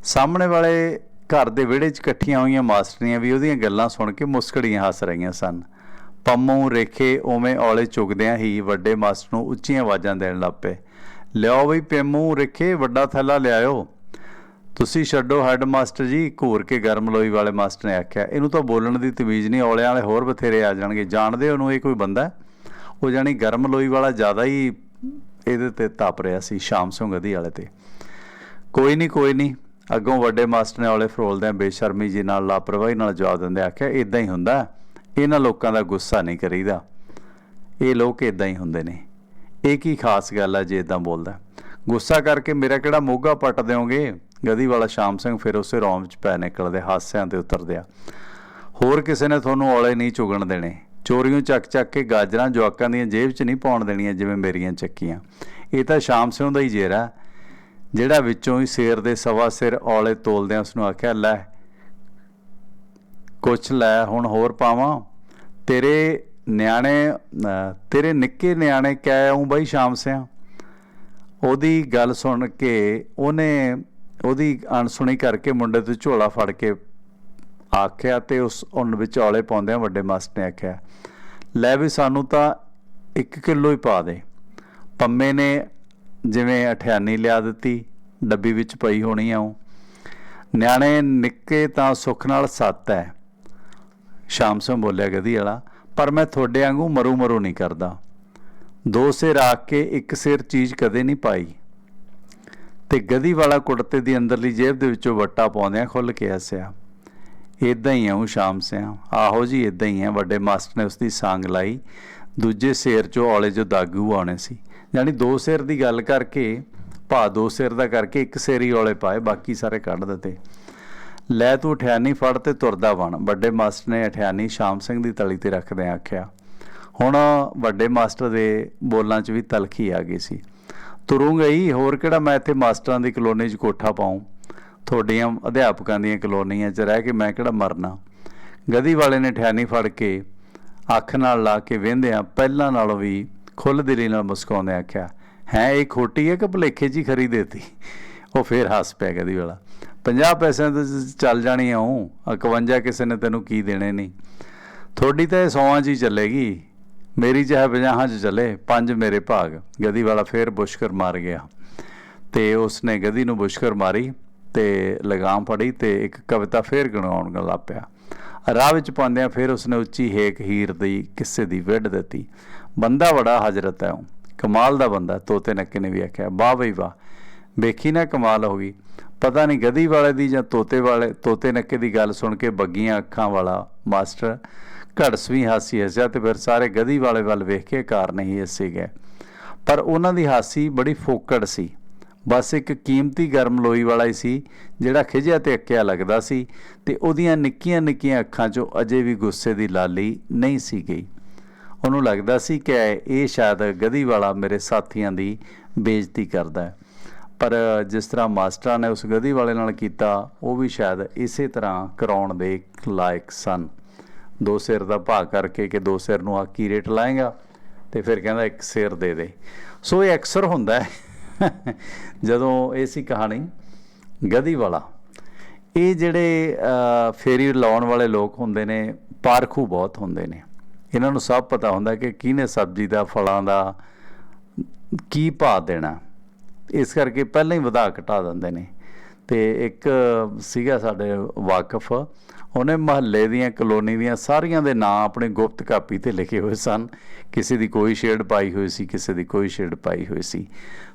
S1: ਸਾਹਮਣੇ ਵਾਲੇ ਘਰ ਦੇ ਵਿਹੜੇ 'ਚ ਇਕੱਠੀਆਂ ਹੋਈਆਂ ਮਾਸਟਰੀਆਂ ਵੀ ਉਹਦੀਆਂ ਗੱਲਾਂ ਸੁਣ ਕੇ ਮੁਸਕੜੀਆਂ ਹੱਸ ਰਹੀਆਂ ਸਨ। ਪੰਮੂ ਰੇਖੇ ਉਵੇਂ ਔਲੇ ਚੁਗਦਿਆਂ ਹੀ ਵੱਡੇ ਮਾਸਟਰ ਨੂੰ ਉੱਚੀਆਂ ਆਵਾਜ਼ਾਂ ਦੇਣ ਲੱਗ ਪਏ। ਲਿਆਓ ਬਈ ਪੰਮੂ ਰੇਖੇ, ਵੱਡਾ ਥੈਲਾ ਲਿਆਇਓ। ਤੁਸੀਂ ਛੱਡੋ ਹੈੱਡ ਮਾਸਟਰ ਜੀ, ਘੂਰ ਕੇ ਗਰਮ ਲੋਈ ਵਾਲੇ ਮਾਸਟਰ ਨੇ ਆਖਿਆ। ਇਹਨੂੰ ਤਾਂ ਬੋਲਣ ਦੀ ਤਮੀਜ਼ ਨਹੀਂ, ਔਲਿਆਂ ਵਾਲੇ ਹੋਰ ਬਥੇਰੇ ਆ ਜਾਣਗੇ। ਜਾਣਦੇ ਉਹਨੂੰ ਇਹ ਕੋਈ ਬੰਦਾ ਉਹ ਜਾਨੀ ਗਰਮ ਲੋਈ ਵਾਲਾ ਜ਼ਿਆਦਾ ਹੀ ਇਹਦੇ ਤੇ ਤਪ ਰਿਹਾ ਸੀ, ਸ਼ਾਮ ਸਿੰਘ ਗਦੀ ਵਾਲੇ ਤੇ। ਕੋਈ ਨਹੀਂ ਕੋਈ ਨਹੀਂ ਅੱਗੋਂ ਵੱਡੇ ਮਾਸਟਰ ਨੇ ਔਲੇ ਫਰੋਲਦਿਆਂ ਬੇਸ਼ਰਮੀ ਜੀ ਨਾਲ ਲਾਪਰਵਾਹੀ ਨਾਲ ਜਵਾਬ ਦਿੰਦੇ ਆਖਿਆ ਇਦਾਂ ਹੀ ਹੁੰਦਾ, ਇਹਨਾਂ ਲੋਕਾਂ ਦਾ ਗੁੱਸਾ ਨਹੀਂ ਕਰੀਦਾ। ਇਹ ਲੋਕ ਇਦਾਂ ਹੀ ਹੁੰਦੇ ਨੇ। ਇਹ ਕੀ ਖਾਸ ਗੱਲ ਹੈ ਜੇ ਇਦਾਂ ਬੋਲਦਾ? ਗੁੱਸਾ ਕਰਕੇ ਮੇਰਾ ਕਿਹੜਾ ਮੋਗਾ ਪੱਟ ਦਿਓਗੇ? ਗਦੀ ਵਾਲਾ ਸ਼ਾਮ ਸਿੰਘ ਫਿਰ ਉਸੇ ਰੌਮ 'ਚ ਪੈ ਨਿਕਲਦੇ, ਹਾਸਿਆਂ ਤੇ ਉਤਰਦੇ ਆ ਹੋਰ ਕਿਸੇ ਨੇ ਤੁਹਾਨੂੰ ਔਲੇ ਨਹੀਂ ਚੁਗਣ ਦੇਣੇ। ਚੋਰੀਆਂ ਚੱਕ ਚੱਕ ਕੇ ਗਾਜਰਾਂ ਜਵਾਕਾਂ ਦੀਆਂ ਜੇਬ 'ਚ ਨਹੀਂ ਪਾਉਣ ਦੇਣੀਆਂ ਜਿਵੇਂ ਮੇਰੀਆਂ ਚੱਕੀਆਂ। ਇਹ ਤਾਂ ਸ਼ਾਮ ਸਿਉਂ ਦਾ ਹੀ ਜੇਰਾ ਜਿਹੜਾ ਵਿੱਚੋਂ ਹੀ ਸ਼ੇਰ ਦੇ ਸਵਾ ਸਿਰ ਔਲੇ ਤੋਲਦਿਆਂ ਉਸ ਨੂੰ ਆਖਿਆ, ਲੈ, ਕੁਛ ਲੈ, ਹੁਣ ਹੋਰ ਪਾਵਾਂ। ਤੇਰੇ ਨਿਆਣੇ ਤੇਰੇ ਨਿੱਕੇ ਨਿਆਣੇ ਕਹਿ ਆਉਂ ਬਈ ਸ਼ਾਮ ਸਿਆ ਉਹਦੀ ਗੱਲ ਸੁਣ ਕੇ ਉਹਨੇ, ਉਹਦੀ ਅਣਸੁਣੀ ਕਰਕੇ ਮੁੰਡੇ ਤੋਂ ਝੋਲਾ ਫੜ ਕੇ ਆਖਿਆ ਤੇ ਉਸ ਉਹਨ ਵਿੱਚ ਔਲੇ ਪਾਉਂਦਿਆਂ ਵੱਡੇ ਮਾਸਟਰ ਨੇ ਆਖਿਆ, ਲੈ ਵੀ ਸਾਨੂੰ ਤਾਂ 1 ਕਿਲੋ ਹੀ ਪਾ ਦੇ। ਪੰਮੇ ਨੇ ਜਿਵੇਂ ਅਠਿਆਨੀ ਲਿਆ ਦਿੱਤੀ, ਡੱਬੀ ਵਿੱਚ ਪਈ ਹੋਣੀ ਆ ਉਹ। ਨਿਆਣੇ ਨਿੱਕੇ ਤਾਂ ਸੁੱਖ ਨਾਲ ਸੱਤ ਹੈ ਸ਼ਾਮ ਸਿੰਘ ਬੋਲਿਆ ਗਦੀ ਵਾਲਾ, ਪਰ ਮੈਂ ਤੁਹਾਡੇ ਵਾਂਗੂ ਮਰੂ ਮਰੂ ਨਹੀਂ ਕਰਦਾ। ਦੋ ਸਿਰ ਆਖ ਕੇ ਇੱਕ ਸਿਰ ਚੀਜ਼ ਕਦੇ ਨਹੀਂ ਪਾਈ। ਤੇ ਗਦੀ ਵਾਲਾ ਕੁੜਤੇ ਦੀ ਅੰਦਰਲੀ ਜੇਬ ਦੇ ਵਿੱਚੋਂ ਵੱਟਾ ਪਾਉਂਦਿਆਂ ਖੁੱਲ ਕੇ ਹੱਸਿਆ। ਇਦਾਂ ਹੀ ਆ, ਉਹ ਸ਼ਾਮ ਸਿਆਂ। ਆਹੋ ਜੀ ਇਦਾਂ ਹੀ ਹੈ ਵੱਡੇ ਮਾਸਟਰ ਨੇ ਉਸ ਦੀ ਸਾਂਗ ਲਾਈ। ਦੂਜੇ ਸਿਰ ਚੋਂ ਔਲੇ ਜੋ ਦਾਗੂ ਆਉਣੇ ਸੀ। ਯਾਨੀ ਦੋ ਸਿਰ ਦੀ ਗੱਲ ਕਰਕੇ, ਭਾ ਦੋ ਸਿਰ ਦਾ ਕਰਕੇ ਇੱਕ ਸਿਰ ਹੀ ਔਲੇ ਪਾਏ, ਬਾਕੀ ਸਾਰੇ ਕੱਢ ਦਿੱਤੇ। ਲੈ ਤੂੰ ਠਿਆਨੀ ਫੜ ਤੇ ਤੁਰਦਾ ਬਣ ਵੱਡੇ ਮਾਸਟਰ ਨੇ ਠਿਆਨੀ ਸ਼ਾਮ ਸਿੰਘ ਦੀ ਤਲੀ ਤੇ ਰੱਖਦੇ ਆਖਿਆ, ਹੁਣ ਵੱਡੇ ਮਾਸਟਰ ਦੇ ਬੋਲਾਂ 'ਚ ਵੀ ਤਲਖੀ ਆ ਗਈ ਸੀ। ਤੁਰੂੰਗਾ ਹੀ, ਹੋਰ ਕਿਹੜਾ ਮੈਂ ਇੱਥੇ ਮਾਸਟਰਾਂ ਦੀ ਕਲੋਨੀ 'ਚ ਕੋਠਾ ਪਾਉਂ? ਤੁਹਾਡੀਆਂ ਅਧਿਆਪਕਾਂ ਦੀਆਂ ਕਲੋਨੀਆਂ 'ਚ ਰਹਿ ਕੇ ਮੈਂ ਕਿਹੜਾ ਮਰਨਾ? ਗਦੀ ਵਾਲੇ ਨੇ ਠਿਆਨੀ ਫੜ ਕੇ ਅੱਖ ਨਾਲ ਲਾ ਕੇ ਵੇਂਦਿਆਂ ਪਹਿਲਾਂ ਨਾਲੋਂ ਵੀ ਖੁੱਲ੍ਹ ਦਿਲੀ ਨਾਲ ਮੁਸਕਾਉਂਦੇ ਆਖਿਆ, ਹੈ, ਇਹ ਖੋਟੀ ਹੈ ਕਿ ਭਲੇਖੇ 'ਚ ਹੀ ਖਰੀਦੇਤੀ? ਉਹ ਫੇਰ ਹੱਸ ਪਿਆ ਗਦੀ ਵਾਲਾ 50 ਪੈਸਿਆਂ ਤੇ ਚੱਲ ਜਾਣੀ ਆ ਉਹ 51 ਕਿਸੇ ਨੇ ਤੈਨੂੰ ਕੀ ਦੇਣੇ ਨਹੀਂ ਥੋੜੀ ਤਾਂ ਇਹ ਸੌਆਂ 'ਚ ਹੀ ਚੱਲੇਗੀ, ਮੇਰੀ ਚਾਹੇ 50 'ਚ ਚੱਲੇ, ਪੰਜ ਮੇਰੇ ਭਾਗ। ਗਦੀ ਵਾਲਾ ਫੇਰ ਬੁਸ਼ਕਰ ਮਾਰ ਗਿਆ ਤੇ ਉਸਨੇ ਗਦੀ ਨੂੰ ਬੁਸ਼ਕਰ ਮਾਰੀ ਤੇ ਲਗਾਮ ਫੜੀ ਤੇ ਇੱਕ ਕਵਿਤਾ ਫੇਰ ਗਣਾਉਣ ਲੱਗ ਪਿਆ। ਰਾਹ ਵਿੱਚ ਪਾਉਂਦਿਆਂ ਫਿਰ ਉਸਨੇ ਉੱਚੀ ਹੇਕ ਹੀਰ ਦੀ ਕਿਸੇ ਦੀ ਵਿੱਢ ਦਿੱਤੀ। ਬੰਦਾ ਬੜਾ ਹਜ਼ਰਤ ਹੈ ਉਹ, ਕਮਾਲ ਦਾ ਬੰਦਾ ਤੋਤੇ ਨੱਕੇ ਨੇ ਵੀ ਆਖਿਆ। ਵਾਹ ਬਈ ਵਾਹ, ਵੇਖੀ ਨਾ ਕਮਾਲ ਹੋ ਗਈ। ਪਤਾ ਨਹੀਂ ਗਦੀ ਵਾਲੇ ਦੀ ਜਾਂ ਤੋਤੇ ਵਾਲੇ, ਤੋਤੇ ਨੱਕੇ ਦੀ ਗੱਲ ਸੁਣ ਕੇ ਬੱਗੀਆਂ ਅੱਖਾਂ ਵਾਲਾ ਮਾਸਟਰ ਘੜਸਵੀਂ ਹਾਸੀ ਹੱਸਿਆ ਤੇ ਫਿਰ ਸਾਰੇ ਗਦੀ ਵਾਲੇ ਵੱਲ ਵੇਖ ਕੇ ਕਾਰ ਨਹੀਂ ਹੱਸੇ ਗਏ। ਪਰ ਉਹਨਾਂ ਦੀ ਹਾਸੀ ਬੜੀ ਫੋਕੜ ਸੀ। ਬਸ ਇੱਕ ਕੀਮਤੀ ਗਰਮ ਲੋਈ ਵਾਲਾ ਹੀ ਸੀ, ਜਿਹੜਾ ਖਿਜਿਆ ਤੇ ਅੱਕਿਆ ਲੱਗਦਾ ਸੀ ਤੇ ਉਹਦੀਆਂ ਨਿੱਕੀਆਂ ਨਿੱਕੀਆਂ ਅੱਖਾਂ 'ਚੋਂ ਅਜੇ ਵੀ ਗੁੱਸੇ ਦੀ ਲਾਲੀ ਨਹੀਂ ਸੀ ਗਈ। ਉਹਨੂੰ ਲੱਗਦਾ ਸੀ ਕਿ ਇਹ ਸ਼ਾਇਦ ਗਧੀ ਵਾਲਾ ਮੇਰੇ ਸਾਥੀਆਂ ਦੀ ਬੇਇੱਜ਼ਤੀ ਕਰਦਾ ਹੈ। ਪਰ ਜਿਸ ਤਰ੍ਹਾਂ ਮਾਸਟਰਾਂ ਨੇ ਉਸ ਗਧੀ ਵਾਲੇ ਨਾਲ ਕੀਤਾ, ਉਹ ਵੀ ਸ਼ਾਇਦ ਇਸੇ ਤਰ੍ਹਾਂ ਕਰਾਉਣ ਦੇ ਲਾਇਕ ਸਨ। ਦੋ ਸਿਰ ਦਾ ਭਾਅ ਕਰਕੇ ਕਿ ਦੋ ਸਿਰ ਨੂੰ ਆ ਕੀ ਰੇਟ ਲਾਏਗਾ? ਤੇ ਫਿਰ ਕਹਿੰਦਾ, ਇੱਕ ਸਿਰ ਦੇ ਦੇ। ਸੋ ਇਹ ਅਕਸਰ ਹੁੰਦਾ ਹੈ। ਜਦੋਂ ਇਹ ਸੀ ਕਹਾਣੀ ਗਦੀ ਵਾਲਾ ਇਹ ਜਿਹੜੇ ਫੇਰੀ ਲਾਉਣ ਵਾਲੇ ਲੋਕ ਹੁੰਦੇ ਨੇ, ਪਾਰਖੂ ਬਹੁਤ ਹੁੰਦੇ ਨੇ। ਇਹਨਾਂ ਨੂੰ ਸਭ ਪਤਾ ਹੁੰਦਾ ਕਿ ਕਿਹਨੇ ਸਬਜ਼ੀ ਦਾ, ਫਲਾਂ ਦਾ ਕੀ ਭਾਅ ਦੇਣਾ। ਇਸ ਕਰਕੇ ਪਹਿਲਾਂ ਹੀ ਵਧਾ ਘਟਾ ਦਿੰਦੇ ਨੇ। ਤੇ ਇੱਕ ਸੀਗਾ ਸਾਡੇ ਵਾਕਫ। ਉਹਨੇ ਮਹੱਲੇ ਦੀਆਂ, ਕਲੋਨੀ ਦੀਆਂ ਸਾਰੀਆਂ ਦੇ ਨਾਂ ਆਪਣੇ ਗੁਪਤ ਕਾਪੀ ਤੇ ਲਿਖੇ ਹੋਏ ਸਨ। ਕਿਸੇ ਦੀ ਕੋਈ ਸ਼ੇਡ ਪਾਈ ਹੋਈ ਸੀ, ਕਿਸੇ ਦੀ ਕੋਈ ਸ਼ੇਡ ਪਾਈ ਹੋਈ ਸੀ।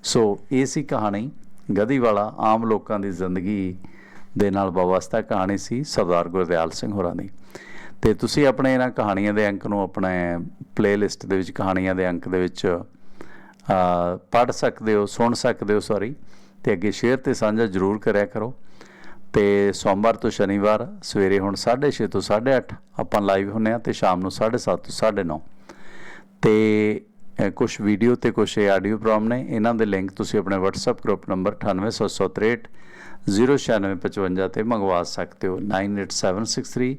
S1: ਸੋ ਇਹ ਸੀ ਕਹਾਣੀ ਗਦੀ ਵਾਲਾ ਆਮ ਲੋਕਾਂ ਦੀ ਜ਼ਿੰਦਗੀ ਦੇ ਨਾਲ ਵਾਬਸਤਾ ਕਹਾਣੀ ਸੀ, ਸਰਦਾਰ ਗੁਰਦਿਆਲ ਸਿੰਘ ਹੋਰਾਂ ਦੀ। ਤੇ ਤੁਸੀਂ ਆਪਣੇ ਇਹਨਾਂ ਕਹਾਣੀਆਂ ਦੇ ਅੰਕ ਨੂੰ ਆਪਣੇ ਪਲੇਲਿਸਟ ਦੇ ਵਿੱਚ, ਕਹਾਣੀਆਂ ਦੇ ਅੰਕ ਦੇ ਵਿੱਚ ਪੜ ਸਕਦੇ ਹੋ, ਸੁਣ ਸਕਦੇ ਹੋ ਸੌਰੀ ਤੇ ਅੱਗੇ ਸ਼ੇਅਰ ਤੇ ਸਾਂਝਾ ਜ਼ਰੂਰ ਕਰਿਆ ਕਰੋ। ਤੇ ਸੋਮਵਾਰ ਤੋਂ ਸ਼ਨੀਵਾਰ ਸਵੇਰੇ ਹੁਣ 6:30 ਤੋਂ 8:30 ਆਪਾਂ ਲਾਈਵ ਹੁੰਨੇ ਆ ਤੇ ਸ਼ਾਮ ਨੂੰ 7:30 ਤੋਂ 9:30 ਤੇ ਕੁਝ ਵੀਡੀਓ ਤੇ ਕੁਝ ਆਡੀਓ ਪ੍ਰੋਗਰਾਮ ਨੇ, ਇਹਨਾਂ ਦੇ ਲਿੰਕ ਤੁਸੀਂ ਆਪਣੇ WhatsApp ਗਰੁੱਪ ਨੰਬਰ 98763 09655 ਤੇ ਮੰਗਵਾ ਸਕਦੇ ਹੋ। 98763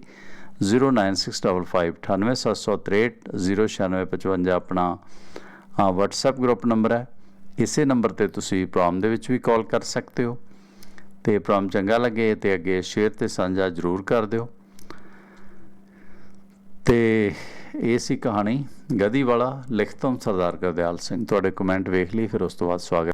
S1: 09655 98763 09655 ਆਪਣਾ ਹਾਂ WhatsApp ਗਰੁੱਪ ਨੰਬਰ ਹੈ। ਇਸੇ ਨੰਬਰ ਤੇ ਤੁਸੀਂ ਪ੍ਰੋਗਰਾਮ ਦੇ ਵਿੱਚ ਵੀ ਕਾਲ ਕਰ ਸਕਦੇ ਹੋ। ਤੇ ਪ੍ਰੋਗਰਾਮ ਚੰਗਾ ਲੱਗੇ ਤੇ ਅੱਗੇ ਸ਼ੇਅਰ ਤੇ ਸਾਂਝਾ ਜ਼ਰੂਰ ਕਰ ਦਿਓ। ਤੇ ਇਹ ਸੀ ਕਹਾਣੀ ਗਦੀ ਵਾਲਾ, ਲਿਖਤਮ ਸਰਦਾਰ ਗੁਰਦਿਆਲ ਸਿੰਘ। ਤੁਹਾਡੇ ਕਮੈਂਟ ਵੇਖ ਲਈ, ਫਿਰ ਉਸ ਤੋਂ ਬਾਅਦ ਸਵਾਗਤ।